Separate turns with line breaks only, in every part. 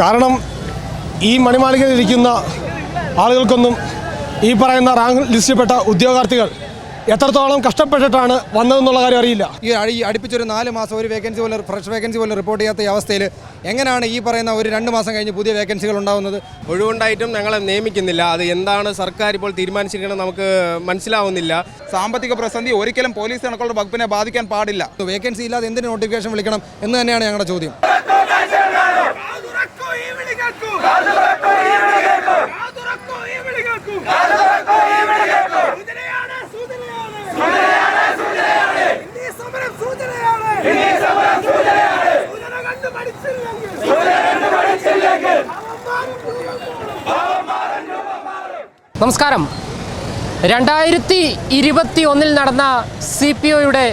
കാരണം ഈ മണിമാളികയിൽ ഇരിക്കുന്ന ആളുകൾക്കൊന്നും ഈ പറയുന്ന റാങ്ക് ലിസ്റ്റിൽപ്പെട്ട ഉദ്യോഗാർത്ഥികൾ എത്രത്തോളം കഷ്ടപ്പെട്ടിട്ടാണ് വന്നതെന്നുള്ള കാര്യം അറിയില്ല.
ഈ അടി അടുപ്പിച്ചൊരു നാല് മാസം ഒരു വേക്കൻസി പോലും ഫ്രഷ് വേക്കൻസി പോലും റിപ്പോർട്ട് ചെയ്യാത്ത ഈ അവസ്ഥയിൽ എങ്ങനെയാണ് ഈ പറയുന്ന ഒരു രണ്ട് മാസം കഴിഞ്ഞ് പുതിയ വേക്കൻസികൾ ഉണ്ടാകുന്നത്
ഒഴിവുണ്ടായിട്ടും ഞങ്ങളെ നിയമിക്കുന്നില്ല. അത് എന്താണ് സർക്കാർ ഇപ്പോൾ തീരുമാനിച്ചിരിക്കുന്നത് നമുക്ക് മനസ്സിലാവുന്നില്ല.
സാമ്പത്തിക പ്രതിസന്ധി ഒരിക്കലും പോലീസ് കണക്കുള്ള വകുപ്പിനെ ബാധിക്കാൻ പാടില്ല.
വേക്കൻസി ഇല്ലാതെ എന്തിന് നോട്ടിഫിക്കേഷൻ വിളിക്കണം എന്ന് തന്നെയാണ് ഞങ്ങളുടെ ചോദ്യം.
നമസ്കാരം. രണ്ടായിരത്തി ഇരുപത്തി ഒന്നിൽ നടന്ന സി പി ഒയുടെ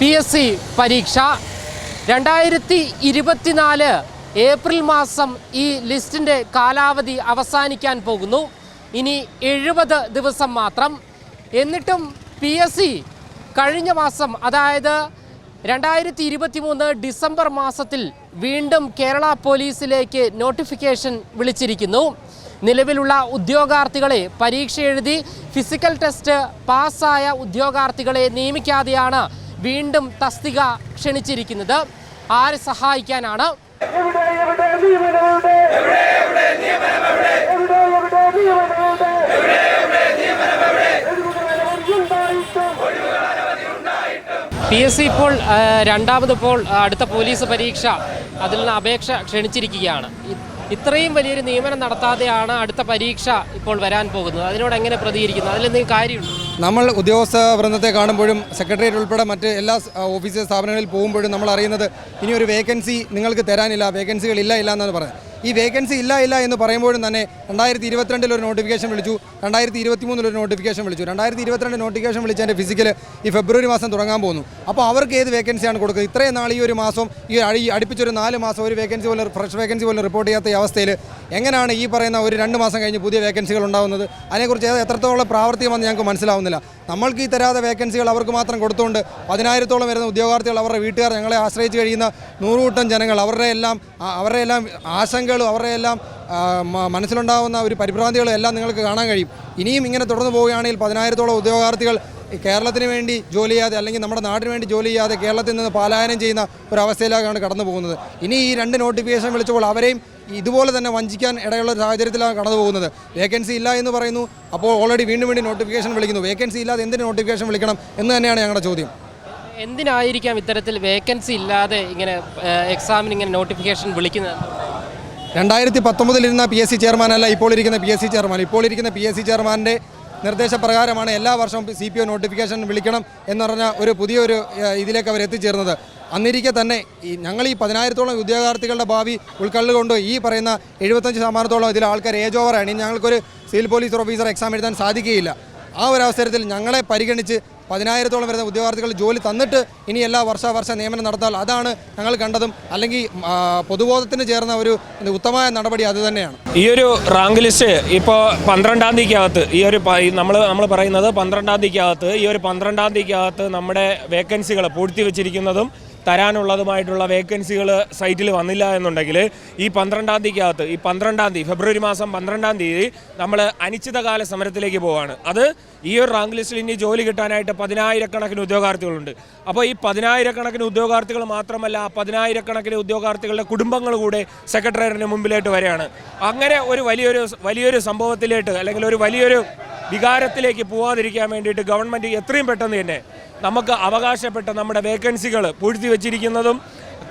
പി എസ് സി പരീക്ഷ. രണ്ടായിരത്തി ഇരുപത്തിനാല് ഏപ്രിൽ മാസം ഈ ലിസ്റ്റിന്റെ കാലാവധി അവസാനിക്കാൻ പോകുന്നു. ഇനി എഴുപത് ദിവസം മാത്രം. എന്നിട്ടും പി എസ് സി കഴിഞ്ഞ മാസം അതായത് രണ്ടായിരത്തി ഇരുപത്തി മൂന്ന് ഡിസംബർ മാസത്തിൽ വീണ്ടും കേരള പോലീസിലേക്ക് നോട്ടിഫിക്കേഷൻ വിളിച്ചിരിക്കുന്നു. നിലവിലുള്ള ഉദ്യോഗാർത്ഥികളെ പരീക്ഷ എഴുതി ഫിസിക്കൽ ടെസ്റ്റ് പാസ്സായ ഉദ്യോഗാർത്ഥികളെ നിയമിക്കാതെയാണ് വീണ്ടും തസ്തിക ക്ഷണിച്ചിരിക്കുന്നത്. ആരെ സഹായിക്കാനാണ്? പി എസ് സി ഇപ്പോൾ രണ്ടാമത് ഇപ്പോൾ അടുത്ത പോലീസ് പരീക്ഷ അതിൽ നിന്ന് അപേക്ഷ ക്ഷണിച്ചിരിക്കുകയാണ്. ഇത്രയും വലിയൊരു നിയമനം നടത്താതെയാണ് അടുത്ത പരീക്ഷ ഇപ്പോൾ വരാൻ പോകുന്നത്. അതിനോട് എങ്ങനെ പ്രതികരിക്കുന്നു? അതിലെന്തെങ്കിലും കാര്യമുണ്ട്?
നമ്മൾ ഉദ്യോഗസ്ഥ വൃന്ദത്തെ കാണുമ്പോഴും സെക്രട്ടേറിയറ്റ് ഉൾപ്പെടെ മറ്റ് എല്ലാ ഓഫീസ് സ്ഥാപനങ്ങളിൽ പോകുമ്പോഴും നമ്മൾ അറിയുന്നത് ഇനി ഒരു വേക്കൻസി നിങ്ങൾക്ക് തരാനില്ല വേക്കൻസികൾ ഇല്ല ഇല്ല എന്നാണ് പറയുന്നത്. ഈ വേക്കൻസി ഇല്ല ഇല്ല എന്ന് പറയുമ്പോഴും തന്നെ രണ്ടായിരത്തി ഇരുപത്തിരണ്ടിൽ ഒരു നോട്ടിഫിക്കേഷൻ വിളിച്ചു രണ്ടായിരത്തി ഇരുപത്തി മൂന്നിൽ ഒരു നോട്ടിഫിക്കേഷൻ വിളിച്ചു. രണ്ടായിരത്തി ഇരുപത്തിരണ്ട് നോട്ടിഫിക്കേഷൻ വിളിച്ചതിന്റെ ഫിസിക്കൽ ഈ ഫെബ്രുവരി മാസം തുടങ്ങാൻ പോകുന്നു അപ്പോൾ അവർക്ക് ഏത് വേക്കൻസിയാണ് കൊടുക്കുക ഇത്രയും നാൾ ഈ ഒരു മാസം ഈ അഴി അടുപ്പിച്ചൊരു നാല് മാസം ഒരു വേക്കൻസി പോലും ഫ്രഷ് വേക്കൻസി പോലും റിപ്പോർട്ട് ചെയ്യാത്ത ഈ അവസ്ഥയിൽ എങ്ങനെയാണ് ഈ പറയുന്ന ഒരു രണ്ട് മാസം കഴിഞ്ഞ് പുതിയ വേക്കൻസികൾ ഉണ്ടാകുന്നത് അതിനെക്കുറിച്ച് എത്രത്തോളം പ്രാവർത്തികമെന്ന് ഞങ്ങൾക്ക് മനസ്സിലാവുന്നില്ല. നമ്മൾക്ക് ഈ തരാതെ വേക്കൻസികൾ അവർക്ക് മാത്രം കൊടുത്തുകൊണ്ട് പതിനായിരത്തോളം വരുന്ന ഉദ്യോഗാർത്ഥികൾ അവരുടെ വീട്ടുകാർ ഞങ്ങളെ ആശ്രയിച്ച് കഴിയുന്ന നൂറുകൂട്ടം ജനങ്ങൾ അവരുടെ എല്ലാം അവരുടെ എല്ലാം ആശങ്കകളും അവരുടെ എല്ലാം മനസ്സിലുണ്ടാകുന്ന ഒരു പരിഭ്രാന്തികളും എല്ലാം നിങ്ങൾക്ക് കാണാൻ കഴിയും. ഇനിയും ഇങ്ങനെ തുടർന്ന് പോവുകയാണെങ്കിൽ പതിനായിരത്തോളം ഉദ്യോഗാർത്ഥികൾ കേരളത്തിന് വേണ്ടി ജോലി ചെയ്യാതെ അല്ലെങ്കിൽ നമ്മുടെ നാടിന് വേണ്ടി ജോലി ചെയ്യാതെ കേരളത്തിൽ നിന്ന് പലായനം ചെയ്യുന്ന ഒരു അവസ്ഥയിലേക്കാണ് കടന്നു പോകുന്നത്. ഇനി ഈ രണ്ട് നോട്ടിഫിക്കേഷൻ വിളിച്ചപ്പോൾ അവരെയും ഇതുപോലെ തന്നെ വഞ്ചിക്കാൻ ഇടയുള്ള ഒരു സാഹചര്യത്തിലാണ് കടന്നു പോകുന്നത്. വേക്കൻസി ഇല്ല എന്ന് പറയുന്നു. അപ്പോൾ ഓൾറെഡി വീണ്ടും വീണ്ടും നോട്ടിഫിക്കേഷൻ വിളിക്കുന്നു. വേക്കൻസി ഇല്ലാതെ എന്തിന് നോട്ടിഫിക്കേഷൻ വിളിക്കണം എന്ന് തന്നെയാണ് ഞങ്ങളുടെ ചോദ്യം.
എന്തിനായിരിക്കാം ഇത്തരത്തിൽ വേക്കൻസി ഇല്ലാതെ ഇങ്ങനെ എക്സാമിന് ഇങ്ങനെ നോട്ടിഫിക്കേഷൻ വിളിക്കുന്നത്?
രണ്ടായിരത്തി പത്തൊമ്പതിലിരുന്ന പി എസ് സി ചെയർമാനല്ല ഇപ്പോൾ ഇരിക്കുന്ന പി എസ് സി ചെയർമാൻ. ഇപ്പോൾ ഇരിക്കുന്ന പി എസ് സി ചെയർമാന്റെ നിർദ്ദേശപ്രകാരമാണ് എല്ലാ വർഷവും സി പി ഒ നോട്ടിഫിക്കേഷൻ വിളിക്കണം എന്ന് പറഞ്ഞ ഒരു പുതിയൊരു ഇതിലേക്ക് അവർ എത്തിച്ചേർന്നത്. അന്നിരിക്കെ തന്നെ ഈ ഞങ്ങൾ ഈ പതിനായിരത്തോളം ഉദ്യോഗാർത്ഥികളുടെ ഭാവി ഉൾക്കൊള്ളുകൊണ്ട് ഈ പറയുന്ന എഴുപത്തഞ്ച് ശതമാനത്തോളം ഇതിൽ ആൾക്കാർ ഏജ് ഓവറാണ് ഇനി ഞങ്ങൾക്കൊരു സിവിൽ പോലീസ് ഓഫീസർ എക്സാം എഴുതാൻ സാധിക്കുകയില്ല. ആ ഒരു അവസരത്തിൽ ഞങ്ങളെ പരിഗണിച്ച് പതിനായിരത്തോളം വരുന്ന ഉദ്യോഗാർത്ഥികൾ ജോലി തന്നിട്ട് ഇനി എല്ലാ വർഷാവർഷ നിയമനം നടത്താൽ അതാണ് ഞങ്ങൾ കണ്ടതും അല്ലെങ്കിൽ പൊതുബോധത്തിന് ചേർന്ന ഒരു ഉത്തമമായ നടപടി അത് തന്നെയാണ്.
ഈ ഒരു റാങ്ക് ലിസ്റ്റ് ഇപ്പോൾ പന്ത്രണ്ടാം തീയതിക്കകത്ത് ഈ ഒരു നമ്മൾ നമ്മൾ പറയുന്നത് പന്ത്രണ്ടാം തീയതിക്കകത്ത് ഈ ഒരു പന്ത്രണ്ടാം തീയതിക്കകത്ത് നമ്മുടെ വേക്കൻസികൾ പൂഴ്ത്തി വെച്ചിരിക്കുന്നതും തരാനുള്ളതുമായിട്ടുള്ള വേക്കൻസികൾ സൈറ്റിൽ വന്നില്ല എന്നുണ്ടെങ്കിൽ ഈ പന്ത്രണ്ടാം തീയതിക്കകത്ത് ഈ പന്ത്രണ്ടാം തീയതി ഫെബ്രുവരി മാസം പന്ത്രണ്ടാം തീയതി നമ്മൾ അനിശ്ചിതകാല സമരത്തിലേക്ക് പോവാണ്. അത് ഈ ഒരു റാങ്ക് ലിസ്റ്റിൽ ഇനി ജോലി കിട്ടാനായിട്ട് പതിനായിരക്കണക്കിന് ഉദ്യോഗാർത്ഥികളുണ്ട്. അപ്പോൾ ഈ പതിനായിരക്കണക്കിന് ഉദ്യോഗാർത്ഥികൾ മാത്രമല്ല ആ പതിനായിരക്കണക്കിന് ഉദ്യോഗാർത്ഥികളുടെ കുടുംബങ്ങൾ കൂടെ സെക്രട്ടേറിയറ്റിന് മുമ്പിലേട്ട് വരികയാണ്. അങ്ങനെ ഒരു വലിയൊരു വലിയൊരു സംഭവത്തിലേക്ക് അല്ലെങ്കിൽ ഒരു വലിയൊരു വികാരത്തിലേക്ക് പോവാതിരിക്കാൻ വേണ്ടിയിട്ട് ഗവൺമെന്റ് എത്രയും പെട്ടെന്ന് തന്നെ നമുക്ക് അവകാശപ്പെട്ട നമ്മുടെ വേക്കൻസികൾ പൂഴ്ത്തി വെച്ചിരിക്കുന്നതും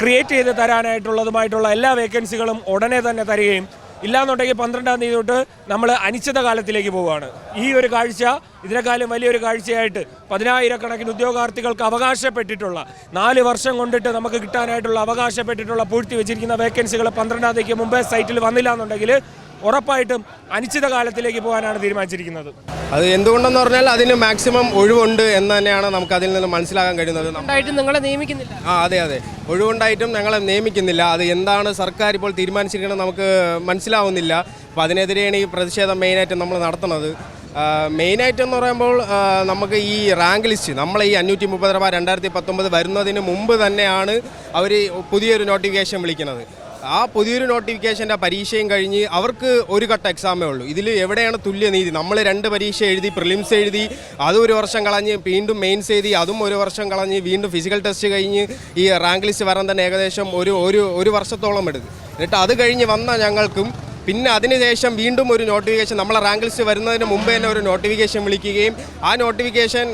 ക്രിയേറ്റ് ചെയ്ത് തരാനായിട്ടുള്ളതുമായിട്ടുള്ള എല്ലാ വേക്കൻസികളും ഉടനെ തന്നെ തരികയും ഇല്ലാന്നുണ്ടെങ്കിൽ പന്ത്രണ്ടാം തീയതി തൊട്ട് നമ്മൾ അനിശ്ചിത കാലത്തിലേക്ക് പോവുകയാണ്. ഈ ഒരു കാഴ്ച ഇതിനേക്കാളും വലിയൊരു കാഴ്ചയായിട്ട് പതിനായിരക്കണക്കിന് ഉദ്യോഗാർത്ഥികൾക്ക് അവകാശപ്പെട്ടിട്ടുള്ള നാല് വർഷം കൊണ്ടിട്ട് നമുക്ക് കിട്ടാനായിട്ടുള്ള അവകാശപ്പെട്ടിട്ടുള്ള പൂഴ്ത്തി വെച്ചിരിക്കുന്ന വേക്കൻസികൾ പന്ത്രണ്ടാം തീയതിക്ക് മുമ്പേ സൈറ്റിൽ വന്നില്ല എന്നുണ്ടെങ്കിൽ ഉറപ്പായിട്ടും അനിശ്ചിത കാലത്തിലേക്ക് പോകാനാണ് തീരുമാനിച്ചിരിക്കുന്നത്.
അത് എന്തുകൊണ്ടെന്ന് പറഞ്ഞാൽ അതിന് മാക്സിമം ഒഴിവുണ്ട് എന്ന് തന്നെയാണ് നമുക്ക് അതിൽ നിന്ന് മനസ്സിലാക്കാൻ കഴിയുന്നത്.
നിങ്ങളെ നിയമിക്കുന്നില്ല.
ആ അതെ അതെ. ഒഴിവുണ്ടായിട്ടും ഞങ്ങളെ നിയമിക്കുന്നില്ല. അത് എന്താണ് സർക്കാർ ഇപ്പോൾ തീരുമാനിച്ചിരിക്കുന്നത് നമുക്ക് മനസ്സിലാവുന്നില്ല. അപ്പോൾ അതിനെതിരെയാണ് ഈ പ്രതിഷേധം മെയിനായിട്ട് നമ്മൾ നടത്തുന്നത്. മെയിനായിട്ട് എന്ന് പറയുമ്പോൾ നമുക്ക് ഈ റാങ്ക് ലിസ്റ്റ് നമ്മൾ ഈ അഞ്ഞൂറ്റി മുപ്പത് രൂപ രണ്ടായിരത്തി പത്തൊമ്പത് വരുന്നതിന് മുമ്പ് തന്നെയാണ് അവർ പുതിയൊരു നോട്ടിഫിക്കേഷൻ വിളിക്കുന്നത്. ആ പുതിയൊരു നോട്ടിഫിക്കേഷന്റെ പരീക്ഷയും കഴിഞ്ഞ് അവർക്ക് ഒരു ഘട്ട എക്സാമേ ഉള്ളൂ. ഇതിൽ എവിടെയാണ് തുല്യനീതി? നമ്മൾ രണ്ട് പരീക്ഷ എഴുതി പ്രിലിംസ് എഴുതി അതും ഒരു വർഷം കളഞ്ഞ് വീണ്ടും മെയിൻസ് എഴുതി അതും ഒരു വർഷം കളഞ്ഞ് വീണ്ടും ഫിസിക്കൽ ടെസ്റ്റ് കഴിഞ്ഞ് ഈ റാങ്ക് ലിസ്റ്റ് വരാൻ തന്നെ ഏകദേശം ഒരു ഒരു വർഷത്തോളം എടുക്കും. എന്നിട്ട് അത് കഴിഞ്ഞ് വന്ന ഞങ്ങൾക്കും പിന്നെ അതിനുശേഷം വീണ്ടും ഒരു നോട്ടിഫിക്കേഷൻ നമ്മളെ റാങ്ക് ലിസ്റ്റ് വരുന്നതിന് മുമ്പ് തന്നെ ഒരു നോട്ടിഫിക്കേഷൻ വിളിക്കുകയും ആ നോട്ടിഫിക്കേഷൻ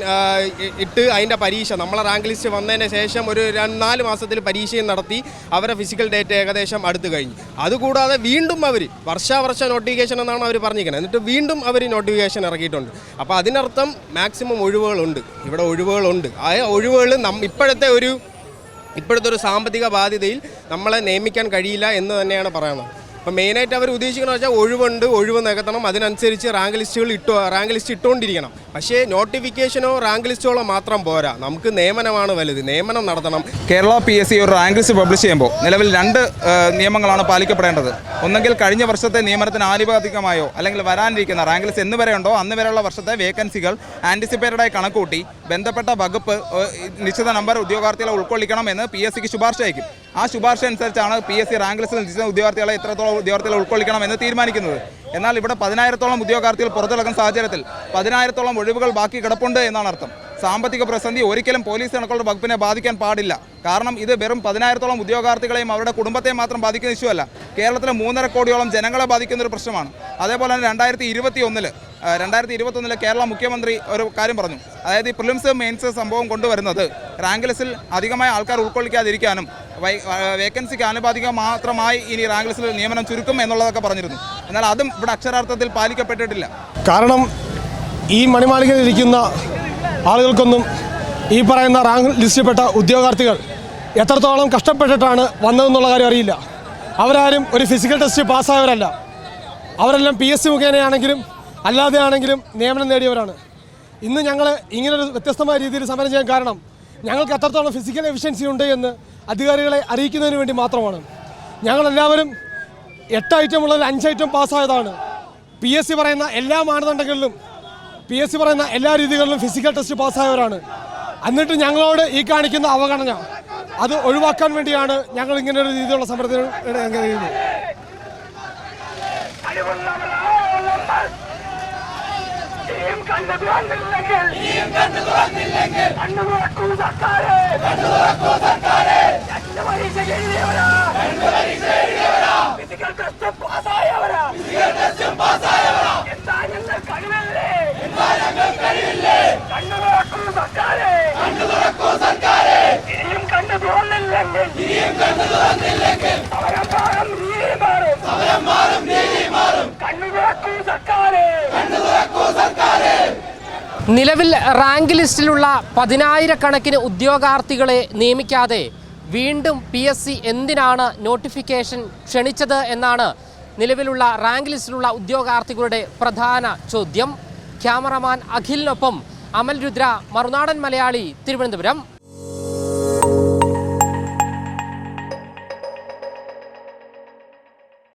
ഇട്ട് അതിന്റെ പരീക്ഷ നമ്മളെ റാങ്ക് ലിസ്റ്റ് വന്നതിന് ശേഷം ഒരു നാല് മാസത്തിൽ പരീക്ഷയും നടത്തി അവരെ ഫിസിക്കൽ ഡേറ്റ് ഏകദേശം അടുത്ത് കഴിഞ്ഞു. അതുകൂടാതെ വീണ്ടും അവർ വർഷാവർഷ നോട്ടിഫിക്കേഷൻ എന്നാണ് അവർ പറഞ്ഞിരിക്കുന്നത്. എന്നിട്ട് വീണ്ടും അവർ നോട്ടിഫിക്കേഷൻ ഇറക്കിയിട്ടുണ്ട്. അപ്പോൾ അതിനർത്ഥം മാക്സിമം ഒഴിവുകളുണ്ട്. ഇവിടെ ഒഴിവുകളുണ്ട്. ആ ഒഴിവുകൾ നം ഇപ്പോഴത്തെ ഒരു ഇപ്പോഴത്തെ ഒരു സാമ്പത്തിക ബാധ്യതയിൽ നമ്മളെ നിയമിക്കാൻ കഴിയില്ല എന്ന് തന്നെയാണ് പറയുന്നത്. അപ്പോൾ മെയിനായിട്ട് അവർ ഉദ്ദേശിക്കുന്നത് വെച്ചാൽ ഒഴിവുണ്ട് ഒഴിവ് നികത്തണം. അതിനനുസരിച്ച് റാങ്ക് ലിസ്റ്റുകൾ ഇട്ടോ റാങ്ക് ലിസ്റ്റ് ഇട്ടുകൊണ്ടിരിക്കണം പക്ഷേ നോട്ടിഫിക്കേഷനോ റാങ്ക് ലിസ്റ്റുകളോ മാത്രം പോരാ. നമുക്ക് നിയമനമാണ് വലുത്. നിയമനം നടത്തണം.
കേരള പി എസ് സി ഒരു റാങ്ക് ലിസ്റ്റ് പബ്ലിഷ് ചെയ്യുമ്പോൾ നിലവിൽ രണ്ട് നിയമങ്ങളാണ് പാലിക്കപ്പെടേണ്ടത്. ഒന്നെങ്കിൽ കഴിഞ്ഞ വർഷത്തെ നിയമനത്തിന് ആനുപാതികമായോ അല്ലെങ്കിൽ വരാനിരിക്കുന്ന റാങ്ക് ലിസ്റ്റ് എന്ന് വരെ ഉണ്ടോ അന്ന് വരെയുള്ള വർഷത്തെ വേക്കൻസികൾ ആന്റിസിപ്പേറ്റഡായി കണക്കൂട്ടി ബന്ധപ്പെട്ട വകുപ്പ് നിശ്ചിത നമ്പർ ഉദ്യോഗാർത്ഥികളെ ഉൾക്കൊള്ളിക്കണം എന്ന് പി എസ് സിക്ക് ശുപാർശ അയക്കും. ആ ശുപാർശ അനുസരിച്ചാണ് പി എസ് സി റാങ്ക് ലിസ്റ്റിൽ നിശ്ചിത ഉദ്യോഗാർത്ഥികളെ എത്രത്തോളം ഉദ്യോഗാർത്ഥികളെ ഉൾക്കൊള്ളിക്കണം എന്ന് തീരുമാനിക്കുന്നത്. എന്നാൽ ഇവിടെ പതിനായിരത്തോളം ഉദ്യോഗാർത്ഥികൾ പുറത്തിറക്കുന്ന സാഹചര്യത്തിൽ പതിനായിരത്തോളം ഒഴിവുകൾ ബാക്കി കിടപ്പുണ്ട് എന്നാണ് അർത്ഥം. സാമ്പത്തിക പ്രതിസന്ധി ഒരിക്കലും പോലീസ് കണക്കുകളുടെ വകുപ്പിനെ ബാധിക്കാൻ പാടില്ല. കാരണം ഇത് വെറും പതിനായിരത്തോളം ഉദ്യോഗാർത്ഥികളെയും അവരുടെ കുടുംബത്തെ മാത്രം ബാധിക്കുന്ന ഇഷ്യൂ അല്ല. കേരളത്തിലെ മൂന്നര കോടിയോളം ജനങ്ങളെ ബാധിക്കുന്ന ഒരു പ്രശ്നമാണ്. അതേപോലെ തന്നെ രണ്ടായിരത്തി ഇരുപത്തി ഒന്നിൽ രണ്ടായിരത്തി ഇരുപത്തൊന്നിലെ കേരള മുഖ്യമന്ത്രി ഒരു കാര്യം പറഞ്ഞു. അതായത് ഈ പ്രിലിംസ് മെയിൻസ് സംഭവം കൊണ്ടുവരുന്നത് റാങ്ക് ലിസ്റ്റിൽ അധികമായ ആൾക്കാർ ഉൾക്കൊള്ളിക്കാതിരിക്കാനും വേക്കൻസിക്ക് ആനുപാതികം മാത്രമായി ഇനി റാങ്ക് ലിസ്റ്റിൽ നിയമനം ചുരുക്കും എന്നുള്ളതൊക്കെ പറഞ്ഞിരുന്നു. എന്നാൽ അതും ഇവിടെ അക്ഷരാർത്ഥത്തിൽ പാലിക്കപ്പെട്ടിട്ടില്ല.
കാരണം ഈ മണിമാളികയിൽ ഇരിക്കുന്ന ആളുകൾക്കൊന്നും ഈ പറയുന്ന റാങ്ക് ലിസ്റ്റിൽപ്പെട്ട ഉദ്യോഗാർത്ഥികൾ എത്രത്തോളം കഷ്ടപ്പെട്ടിട്ടാണ് വന്നതെന്നുള്ള കാര്യം അറിയില്ല. അവരാരും ഒരു ഫിസിക്കൽ ടെസ്റ്റ് പാസ്സായവരല്ല. അവരെല്ലാം പി എസ് സി മുഖേനയാണെങ്കിലും അല്ലാതെ ആണെങ്കിലും നിയമനം നേടിയവരാണ് ഇന്ന് ഞങ്ങൾ ഇങ്ങനൊരു വ്യത്യസ്തമായ രീതിയിൽ സമരം ചെയ്യാൻ കാരണം ഞങ്ങൾക്ക് എത്രത്തോളം ഫിസിക്കൽ എഫിഷ്യൻസി ഉണ്ട് എന്ന് അധികാരികളെ അറിയിക്കുന്നതിന് വേണ്ടി മാത്രമാണ് ഞങ്ങളെല്ലാവരും എട്ട് ഐറ്റം ഉള്ളതിൽ അഞ്ച് ഐറ്റം പാസ്സായതാണ് പി എസ് സി പറയുന്ന എല്ലാ മാനദണ്ഡങ്ങളിലും പി എസ് സി പറയുന്ന എല്ലാ രീതികളിലും ഫിസിക്കൽ ടെസ്റ്റ് പാസ്സായവരാണ് എന്നിട്ട് ഞങ്ങളോട് ഈ കാണിക്കുന്ന അവഗണന അത് ഒഴിവാക്കാൻ വേണ്ടിയാണ് ഞങ്ങൾ ഇങ്ങനെ ഒരു രീതിയിലുള്ള സമരത്തിന് കഴിയുന്നത്
ടീം കണ്ടു തുറന്നില്ലെങ്കിൽ കണ്ണു തുറക്കൂ സർക്കാരെ രണ്ട് പരീക്ഷ എഴുതിയവരാ ഫിസിക്കൽ ടെസ്റ്റ് പാസ്സായവരാ എന്താ ഞങ്ങൾ കഴിവല്ലേ കണ്ണു തുറക്കൂ സർക്കാരെ ഇനിയും കണ്ടു തുറന്നില്ലെങ്കിൽ സമരം മാറും രീതി കണ്ണു തുറക്കൂ സർക്കാരെ.
നിലവിൽ റാങ്ക് ലിസ്റ്റിലുള്ള പതിനായിരക്കണക്കിന് ഉദ്യോഗാർത്ഥികളെ നിയമിക്കാതെ വീണ്ടും പി എസ് സി എന്തിനാണ് നോട്ടിഫിക്കേഷൻ ക്ഷണിച്ചത് എന്നാണ് നിലവിലുള്ള റാങ്ക് ലിസ്റ്റിലുള്ള ഉദ്യോഗാർത്ഥികളുടെ പ്രധാന ചോദ്യം. ക്യാമറമാൻ അഖിലിനൊപ്പം അമൽ രുദ്ര മറുനാടൻ മലയാളി തിരുവനന്തപുരം.